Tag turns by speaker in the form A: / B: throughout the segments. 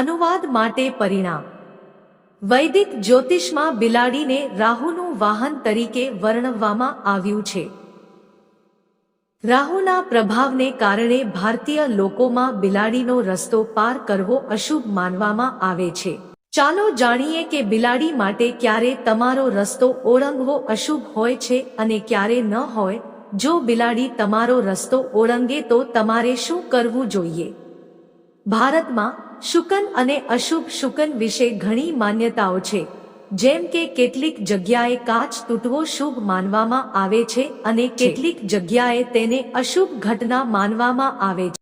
A: અનુવાદ માટે પરિણામ. વૈદિક જ્યોતિષમાં બિલાડીને રાહુનું વાહન તરીકે વર્ણવવામાં આવ્યું છે. રાહુના પ્રભાવને કારણે ભારતીય લોકોમાં બિલાડીનો રસ્તો પાર કરવો અશુભ માનવામાં આવે છે. ચાલો જાણીએ કે બિલાડી માટે ક્યારે તમારો રસ્તો ઓળંગવો અશુભ હોય છે અને ક્યારે ન હોય. જો બિલાડી તમારો રસ્તો ઓળંગે તો તમારે શું કરવું જોઈએ? ભારતમાં શુકન અને અશુભ શુકન વિશે ઘણી માન્યતાઓ છે જેમ કે કેટલીક જગ્યાએ કાચ તૂટવો શુભ માનવામાં આવે છે અને કેટલીક જગ્યાએ તેને અશુભ ઘટના માનવામાં આવે છે.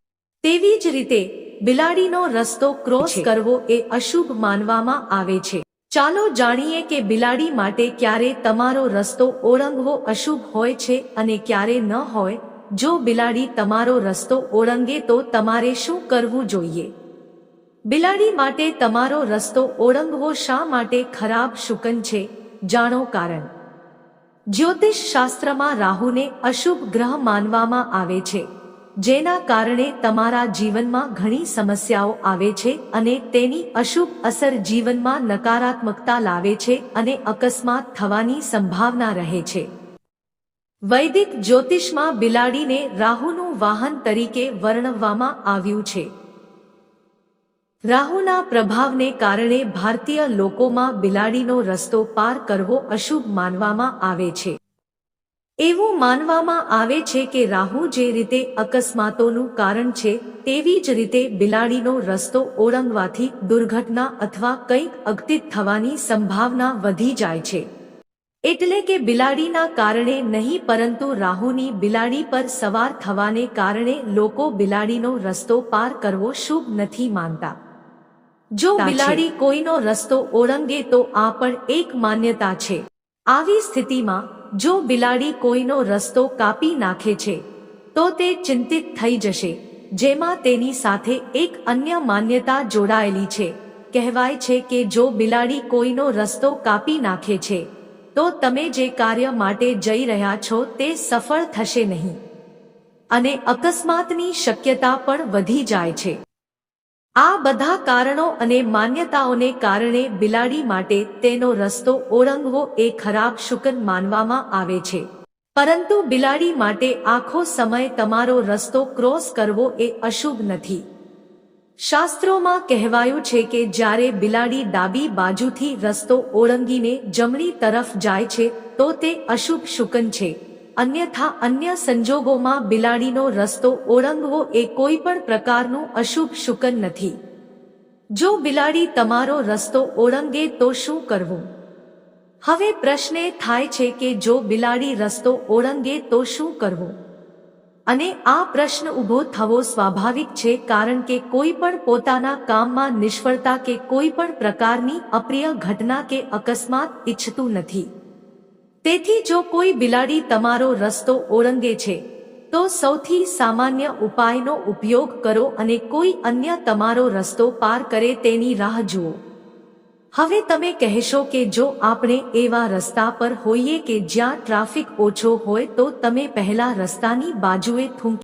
A: તેવી જ રીતે બિલાડીનો રસ્તો ક્રોસ કરવો એ અશુભ માનવામાં આવે છે. ચાલો જાણીએ કે બિલાડી માટે ક્યારે તમારો રસ્તો ઓળંગવો અશુભ હોય છે અને ક્યારે ન હોય. જો બિલાડી તમારો રસ્તો ઓળંગે તો તમારે શું કરવું જોઈએ? બિલાડી માટે તમારો રસ્તો ઓળંગવો શા માટે ખરાબ શુકન છે? જાણો કારણ. જ્યોતિષ શાસ્ત્રમાં રાહુને અશુભ ગ્રહ માનવામાં આવે છે. જેના કારણે તમારા જીવનમાં ઘણી સમસ્યાઓ આવે છે અને તેની અશુભ અસર જીવનમાં નકારાત્મકતા લાવે છે અને અકસ્માત થવાની સંભાવના રહે છે. વૈદિક જ્યોતિષમાં બિલાડીને રાહુનું વાહન તરીકે વર્ણવવામાં આવ્યું છે. રાહુના પ્રભાવને કારણે ભારતીય લોકોમાં બિલાડીનો રસ્તો પાર કરવો અશુભ માનવામાં આવે છે. એવું માનવામાં આવે છે કે રાહુ જે રીતે અકસ્માતોનું કારણ છે, તેવી જ રીતે બિલાડીનો રસ્તો ઓળંગવાથી દુર્ઘટના અથવા કંઈક અગતિત થવાની સંભાવના વધી જાય છે. એટલે કે બિલાડીના કારણે નહીં, પરંતુ રાહુની બિલાડી પર સવાર થવાને કારણે લોકો બિલાડીનો રસ્તો પાર કરવો શુભ નથી માનતા. જો બિલાડી કોઈનો રસ્તો ઓળંગે તો આ પણ એક માન્યતા છે. આવી સ્થિતિમાં જો બિલાડી કોઈનો રસ્તો કાપી નાખે છે તો તે ચિંતિત થઈ જશે જેમાં તેની સાથે એક અન્ય માન્યતા જોડાયેલી છે. કહેવાય છે કે જો બિલાડી કોઈનો રસ્તો કાપી નાખે છે તો તમે જે કાર્ય માટે જઈ રહ્યા છો તે સફળ થશે નહીં. અને અકસ્માતની શક્યતા પણ વધી જાય છે. આ બધા કારણો અને માન્યતાઓને કારણે બિલાડી માટે તેનો રસ્તો ઓળંગવો એ ખરાબ શુકન માનવામાં આવે છે. પરંતુ બિલાડી માટે આખો સમય તમારો રસ્તો ક્રોસ કરવો એ અશુભ નથી. શાસ્ત્રોમાં કહેવાયું છે કે જ્યારે બિલાડી ડાબી બાજુથી રસ્તો ઓળંગીને જમણી તરફ જાય છે, તો તે અશુભ શુકન છે. અન્યથા અન્ય સંજોગોમાં બિલાડીનો રસ્તો ઓળંગવો એ કોઈ પણ પ્રકારનું અશુભ શુકન નથી. જો બિલાડી તમારો રસ્તો ઓળંગે તો શું કરવું? હવે પ્રશ્ન એ થાય છે કે જો બિલાડી રસ્તો ઓળંગે તો શું કરવું? અને આ પ્રશ્ન ઊભો થવો સ્વાભાવિક છે કારણ કે કોઈ પણ પોતાના કામમાં નિષ્ફળતા કે કોઈ પણ પ્રકારની અપ્રિય ઘટના કે અકસ્માત ઈચ્છતું નથી. તેથી જો કોઈ બિલાડી તમારો રસ્તો ઓળંગે છે, તો સૌથી સામાન્ય ઉપાયનો ઉપયોગ કરો અને કોઈ અન્ય તમારો રસ્તો પાર કરે તેની રાહ જુઓ. હવે તમે કહેશો કે જો આપણે એવા રસ્તા પર હોઈએ કે જ્યાં ટ્રાફિક ઓછો હોય તો તમે પહેલા રસ્તાની બાજુએ થૂંકી